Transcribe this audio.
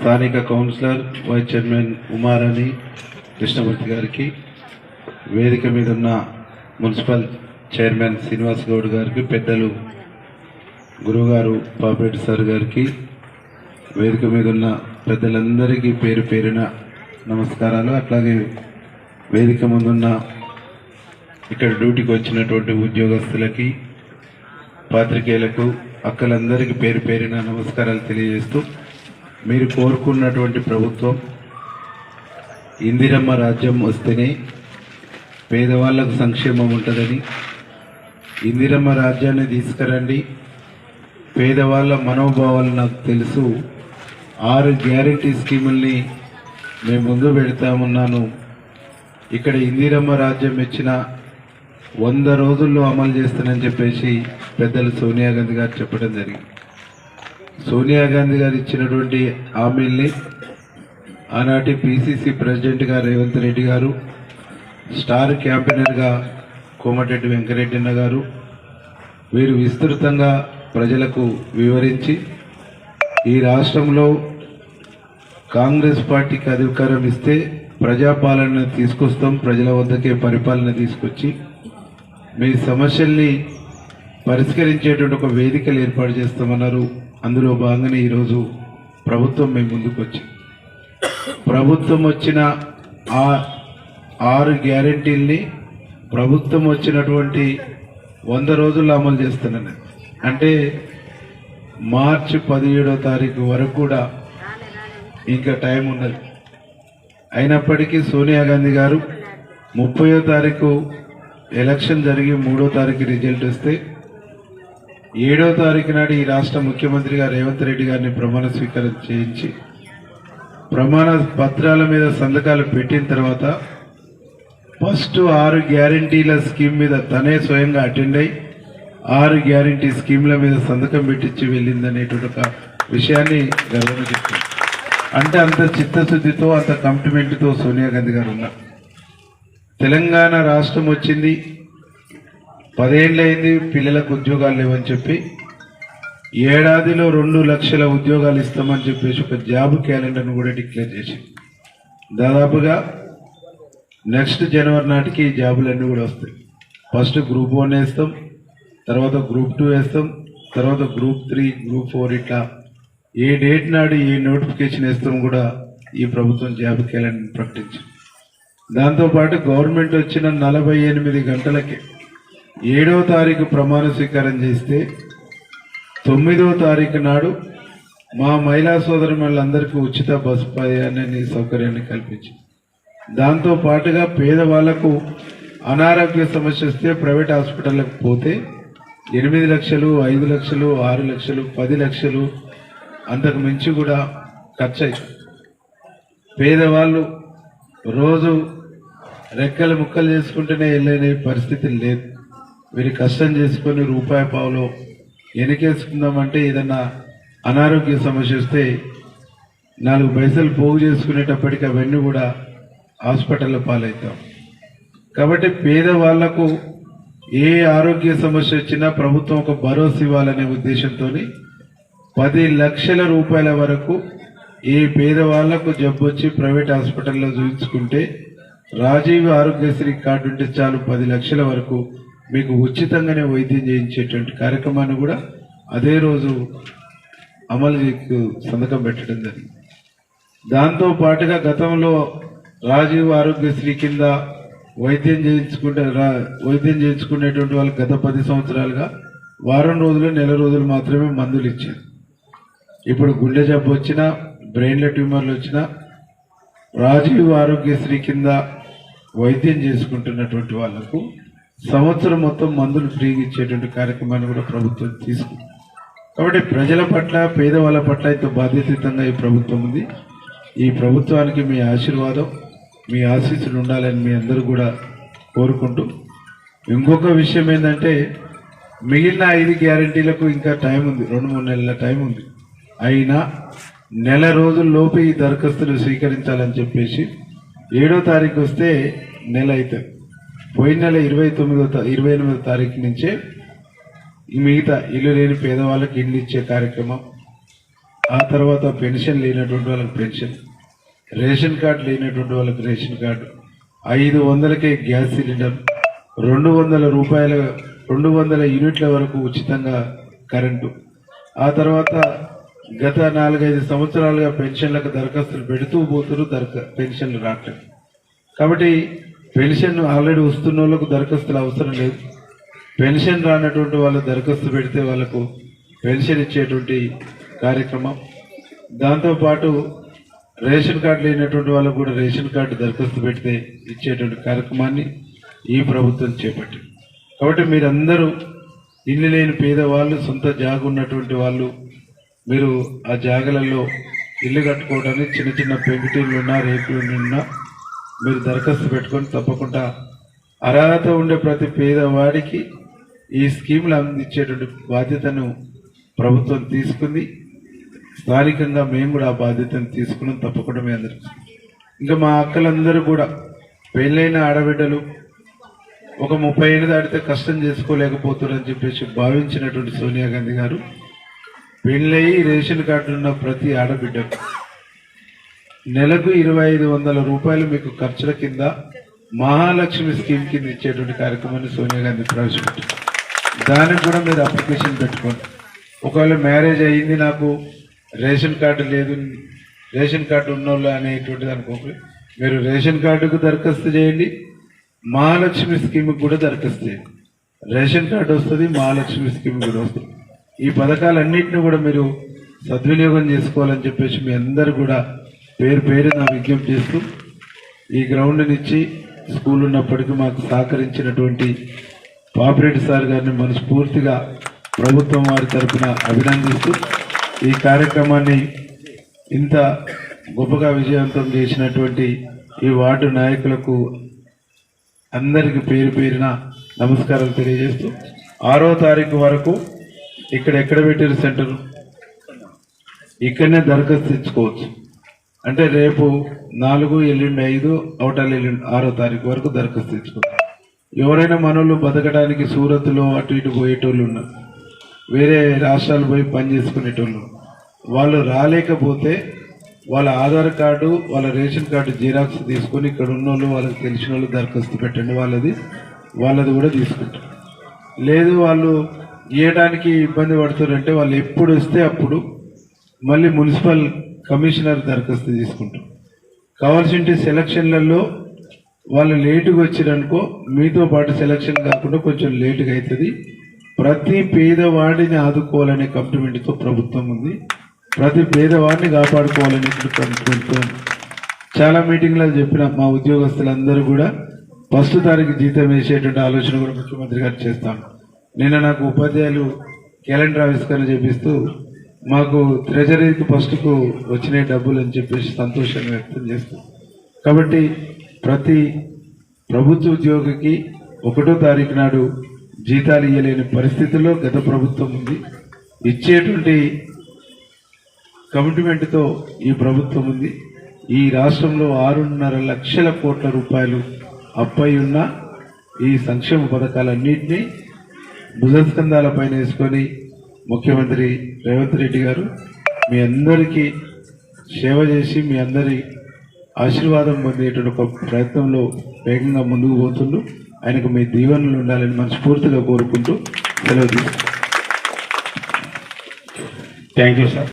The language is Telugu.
స్థానిక councillor vice chairman Umarani Krishnamurthy గారికి వేదిక మీద ఉన్న మున్సిపల్ చైర్మన్ శ్రీనివాస్ గౌడ్ గారికి పెద్దలు గురుగారు పాపేటి సార్ గారికి వేదిక మీద ఉన్న పెద్దలందరికీ పేరు పేరిన నమస్కారాలు. అట్లాగే వేదిక ముందున్న ఇక్కడ డ్యూటీకి వచ్చినటువంటి ఉద్యోగస్తులకి పాత్రికేయులకు అక్కలందరికీ పేరు పేరిన నమస్కారాలు తెలియజేస్తూ మీరు కోరుకున్నటువంటి ప్రభుత్వం ఇందిరమ్మ రాజ్యం వస్తేనే పేదవాళ్ళకు సంక్షేమం ఉంటుందని ఇందిరమ్మ రాజ్యాన్ని తీసుకురండి. పేదవాళ్ళ మనోభావాలు నాకు తెలుసు. ఆరు గ్యారంటీ స్కీముల్ని మేము ముందు పెడతామన్నాను. ఇక్కడ ఇందిరమ్మ రాజ్యం ఇచ్చిన వంద రోజుల్లో అమలు చేస్తానని చెప్పేసి పెద్దలు సోనియా గాంధీ గారు చెప్పడం జరిగింది. సోనియా గాంధీ గారు ఇచ్చినటువంటి హామీల్ని ఆనాటి పిసిసి ప్రెసిడెంట్గా రేవంత్ రెడ్డి గారు స్టార్ క్యాంపెయినర్గా కోమటిరెడ్డి వెంకరెడ్డిన్న గారు వీరు విస్తృతంగా ప్రజలకు వివరించి ఈ రాష్ట్రంలో కాంగ్రెస్ పార్టీకి అధికారం ఇస్తే ప్రజాపాలన తీసుకొస్తాం ప్రజల వద్దకే పరిపాలన తీసుకొచ్చి మీ సమస్యల్ని పరిష్కరించేటువంటి ఒక వేదికలు ఏర్పాటు చేస్తామన్నారు. అందులో భాగంగానే ఈరోజు ప్రభుత్వం మేము ముందుకు వచ్చి ప్రభుత్వం వచ్చిన ఆ ఆరు గ్యారంటీల్ని ప్రభుత్వం వచ్చినటువంటి వంద రోజుల్లో అమలు చేస్తున్నాను అంటే మార్చి పదిహేడో తారీఖు వరకు కూడా ఇంకా టైం ఉన్నది. అయినప్పటికీ సోనియా గాంధీ గారు ముప్పయో తారీఖు ఎలక్షన్ జరిగి మూడో తారీఖు రిజల్ట్ వస్తే ఏడో తారీఖు నాడు ఈ రాష్ట్ర ముఖ్యమంత్రిగా రేవంత్ రెడ్డి గారిని ప్రమాణ స్వీకారం చేయించి ప్రమాణ పత్రాల మీద సంతకాలు పెట్టిన తర్వాత ఫస్ట్ ఆరు గ్యారంటీల స్కీమ్ మీద తనే స్వయంగా అటెండ్ అయి ఆరు గ్యారంటీ స్కీమ్ల మీద సంతకం పెట్టించి వెళ్ళిందనేటువంటి ఒక విషయాన్ని గర్వంగా చెప్తాను అంటే అంత చిత్తశుద్ధితో అంత కమిట్మెంట్తో సోనియా గాంధీ గారు ఉన్నారు. తెలంగాణ రాష్ట్రం వచ్చింది పదేళ్ళైంది పిల్లలకు ఉద్యోగాలు లేవని చెప్పి ఏడాదిలో రెండు లక్షల ఉద్యోగాలు ఇస్తామని చెప్పేసి ఒక జాబ్ క్యాలెండర్ను కూడా డిక్లేర్ చేసింది. దాదాపుగా నెక్స్ట్ జనవరి నాటికి ఈ జాబులన్నీ కూడా వస్తాయి. ఫస్ట్ గ్రూప్ వన్ వేస్తాం తర్వాత గ్రూప్ టూ వేస్తాం తర్వాత గ్రూప్ త్రీ గ్రూప్ ఫోర్ ఇట్లా ఏ డేట్ నాడు ఏ నోటిఫికేషన్ వేస్తాం కూడా ఈ ప్రభుత్వం జాబ్ క్యాలెండర్ ప్రకటించింది. దాంతోపాటు గవర్నమెంట్ వచ్చిన నలభై ఎనిమిది గంటలకే ఏడవ తారీఖు ప్రమాణ స్వీకారం చేస్తే తొమ్మిదో తారీఖు నాడు మా మహిళా సోదరి వాళ్ళందరికీ ఉచిత బస్ ప్రయాణాన్ని సౌకర్యాన్ని కల్పించింది దాంతో పాటుగా పేదవాళ్ళకు అనారోగ్య సమస్య వస్తే ప్రైవేట్ హాస్పిటల్కి పోతే ఎనిమిది లక్షలు ఐదు లక్షలు ఆరు లక్షలు పది లక్షలు అంతకు మించి కూడా ఖర్చు అవుతుంది పేదవాళ్ళు రోజు రెక్కలు ముక్కలు చేసుకుంటూనే వెళ్ళని పరిస్థితి లేదు. వీరు కష్టం చేసుకొని రూపాయి పావులో వెనకేసుకుందామంటే ఏదన్నా అనారోగ్య సమస్య వస్తే నాలుగు పైసలు పోగు చేసుకునేటప్పటికి అవన్నీ కూడా హాస్పిటల్లో పాలవుతాం. కాబట్టి పేదవాళ్ళకు ఏ ఆరోగ్య సమస్య వచ్చినా ప్రభుత్వం ఒక భరోసా ఇవ్వాలనే ఉద్దేశంతో పది లక్షల రూపాయల వరకు ఏ పేదవాళ్ళకు జబ్బు వచ్చి ప్రైవేట్ హాస్పిటల్లో చూపించుకుంటే రాజీవ్ ఆరోగ్యశ్రీ కార్డు ఉంటే చాలు పది లక్షల వరకు మీకు ఉచితంగానే వైద్యం చేయించేటువంటి కార్యక్రమాన్ని కూడా అదే రోజు అమలుకు సంతకం పెట్టడం జరిగింది. దాంతో పాటుగా గతంలో రాజీవ్ ఆరోగ్యశ్రీ కింద వైద్యం చేయించుకుంటే రా- వైద్యం చేయించుకునేటువంటి వాళ్ళు గత పది సంవత్సరాలుగా వారం రోజులు నెల రోజులు మాత్రమే మందులు ఇచ్చారు. ఇప్పుడు గుండె జబ్బు వచ్చినా బ్రెయిన్ల ట్యూమర్లు వచ్చినా రాజీవ్ ఆరోగ్యశ్రీ కింద వైద్యం చేసుకుంటున్నటువంటి వాళ్ళకు సంవత్సరం మొత్తం మందులు ఫ్రీగా ఇచ్చేటువంటి కార్యక్రమాన్ని కూడా ప్రభుత్వం తీసుకుంది కాబట్టి ప్రజల పట్ల పేదవాళ్ళ పట్ల అయితే బాధ్యతయుతంగా ఈ ప్రభుత్వం ఉంది. ఈ ప్రభుత్వానికి మీ ఆశీర్వాదం మీ ఆశీస్సులు ఉండాలని మీ అందరూ కూడా కోరుకుంటూ ఇంకొక విషయం ఏంటంటే మిగిలిన ఐదు గ్యారంటీలకు ఇంకా టైం ఉంది. రెండు మూడు నెలల టైం ఉంది. అయినా నెల రోజుల్లోపు ఈ దరఖాస్తులు స్వీకరించాలని చెప్పేసి ఏడో తారీఖు వస్తే నెల అవుతుంది. పోయిన నెల ఇరవై తొమ్మిదో ఇరవై ఎనిమిదో తారీఖు నుంచే మిగతా ఇల్లు లేని పేదవాళ్ళకి ఇల్లు ఇచ్చే కార్యక్రమం. ఆ తర్వాత పెన్షన్ లేనటువంటి వాళ్ళకి పెన్షన్ రేషన్ కార్డు లేనటువంటి వాళ్ళకి రేషన్ కార్డు ఐదు వందలకే గ్యాస్ సిలిండర్ రెండు వందల రూపాయల రెండు వందల యూనిట్ల వరకు ఉచితంగా కరెంటు. ఆ తర్వాత గత నాలుగైదు సంవత్సరాలుగా పెన్షన్లకు దరఖాస్తులు పెడుతూ పోతున్నారు దరఖా పెన్షన్లు రావట్లేదు. కాబట్టి పెన్షన్ ఆల్రెడీ వస్తున్న వాళ్ళకు దరఖాస్తులు అవసరం లేదు. పెన్షన్ రానటువంటి వాళ్ళు దరఖాస్తు పెడితే వాళ్ళకు పెన్షన్ ఇచ్చేటువంటి కార్యక్రమం. దాంతోపాటు రేషన్ కార్డు లేనటువంటి వాళ్ళకు కూడా రేషన్ కార్డు దరఖాస్తు పెడితే ఇచ్చేటువంటి కార్యక్రమాన్ని ఈ ప్రభుత్వం చేపట్టింది. కాబట్టి మీరందరూ ఇల్లు లేని పేదవాళ్ళు సొంత జాగ ఉన్నటువంటి వాళ్ళు మీరు ఆ జాగలలో ఇల్లు కట్టుకోవడానికి చిన్న చిన్న పెంకుటీళ్ళు ఉన్నా రేకులు ఉన్నా మీరు దరఖాస్తు పెట్టుకొని తప్పకుండా అర్హత ఉండే ప్రతి పేదవాడికి ఈ స్కీములు అందించేటువంటి బాధ్యతను ప్రభుత్వం తీసుకుంది. స్థానికంగా మేము కూడా ఆ బాధ్యతను తీసుకున్నాం. తప్పకుండా మీ అందరికీ ఇంకా మా అక్కలందరూ కూడా పెళ్ళైన ఆడబిడ్డలు ఒక ముప్పై ఏళ్ళు దాటితే కష్టం చేసుకోలేకపోతున్నారని చెప్పేసి భావించినటువంటి సోనియా గాంధీ గారు పెళ్ళయి రేషన్ కార్డు ఉన్న ప్రతి ఆడబిడ్డకు నెలకు ఇరవై ఐదు వందల రూపాయలు మీకు ఖర్చుల కింద మహాలక్ష్మి స్కీమ్ కింద ఇచ్చేటువంటి కార్యక్రమాన్ని సోనియా గాంధీ ప్రవేశపెట్టారు. దానికి కూడా మీరు అప్లికేషన్ పెట్టుకోండి. ఒకవేళ మ్యారేజ్ అయ్యింది నాకు రేషన్ కార్డు లేదు రేషన్ కార్డు ఉన్నోళ్ళు అనేటువంటి దానికి మీరు రేషన్ కార్డుకు దరఖాస్తు చేయండి మహాలక్ష్మి స్కీమ్కి కూడా దరఖాస్తు చేయండి. రేషన్ కార్డు వస్తుంది మహాలక్ష్మి స్కీమ్ కూడా వస్తుంది. ఈ పథకాలన్నింటినీ కూడా మీరు సద్వినియోగం చేసుకోవాలని చెప్పేసి మీ అందరు కూడా పేరు పేరు నా విజ్ఞప్తి చేస్తూ ఈ గ్రౌండ్నిచ్చి స్కూల్ ఉన్నప్పటికీ మాకు సహకరించినటువంటి పాపిరెడ్డి సార్ గారిని మనస్ఫూర్తిగా ప్రభుత్వం వారి తరఫున అభినందిస్తూ ఈ కార్యక్రమాన్ని ఇంత గొప్పగా విజయవంతం చేసినటువంటి ఈ వార్డు నాయకులకు అందరికి పేరు పేరిన నమస్కారాలు తెలియజేస్తూ ఆరో తారీఖు వరకు ఇక్కడ ఎక్కడ పెట్టారు సెంటర్? ఇక్కడనే దరఖాస్తు ఇచ్చుకోవచ్చు అంటే రేపు నాలుగు ఎల్లుండి ఐదు అవటాలు ఎల్లుండి ఆరో తారీఖు వరకు దరఖాస్తు తెచ్చుకుంటాం. ఎవరైనా మనోళ్ళు బతకడానికి సూరత్లో అటు ఇటు పోయేటోళ్ళు ఉన్నారు వేరే రాష్ట్రాలు పోయి పని చేసుకునేటోళ్ళు వాళ్ళు రాలేకపోతే వాళ్ళ ఆధార్ కార్డు వాళ్ళ రేషన్ కార్డు జిరాక్స్ తీసుకొని ఇక్కడ ఉన్న వాళ్ళు వాళ్ళకి తెలిసిన వాళ్ళు దరఖాస్తు పెట్టండి వాళ్ళది వాళ్ళది కూడా తీసుకుంటారు లేదు వాళ్ళు ఇవ్వడానికి ఇబ్బంది పడుతున్నారంటే వాళ్ళు ఎప్పుడు వస్తే అప్పుడు మళ్ళీ మున్సిపల్ కమిషనర్ దరఖాస్తు తీసుకుంటాం. కావాల్సింటే సెలక్షన్లలో వాళ్ళు లేటుగా వచ్చిరనుకో మీతో పాటు సెలక్షన్ కాకుండా కొంచెం లేటుగా అవుతుంది ప్రతి పేదవాడిని ఆదుకోవాలనే కమిట్మెంట్తో ప్రభుత్వం ఉంది. ప్రతి పేదవాడిని కాపాడుకోవాలనే కమిట్మెంట్తో చాలా మీటింగ్లలో చెప్పిన మా ఉద్యోగస్తులందరూ కూడా ఫస్ట్ తారీఖు జీతం వేసేటువంటి ఆలోచన కూడా ముఖ్యమంత్రి గారు చేస్తాను. నిన్న నాకు ఉపాధ్యాయులు క్యాలెండర్ ఆవిష్కరణ చేపిస్తూ మాకు ట్రెజరీకి ఫస్ట్కు వచ్చిన డబ్బులు అని చెప్పేసి సంతోషం వ్యక్తం చేస్తాం. కాబట్టి ప్రతి ప్రభుత్వ ఉద్యోగికి ఒకటో తారీఖు నాడు జీతాలు ఇవ్వలేని పరిస్థితుల్లో గత ప్రభుత్వం ఉంది. ఇచ్చేటువంటి కమిట్మెంట్తో ఈ ప్రభుత్వం ఉంది. ఈ రాష్ట్రంలో ఆరున్నర లక్షల కోట్ల రూపాయలు అప్పై ఉన్న ఈ సంక్షేమ పథకాలన్నింటినీ భుజస్కంధాల పైన వేసుకొని ముఖ్యమంత్రి రేవంత్ రెడ్డి గారు మీ అందరికీ సేవ చేసి మీ అందరి ఆశీర్వాదం పొందేటువంటి ఒక ప్రయత్నంలో వేగంగా ముందుకు పోతుండు. ఆయనకు మీ దీవెనలు ఉండాలని మనస్ఫూర్తిగా కోరుకుంటూ సెలవు తీసుకుంటాం థ్యాంక్ యూ సార్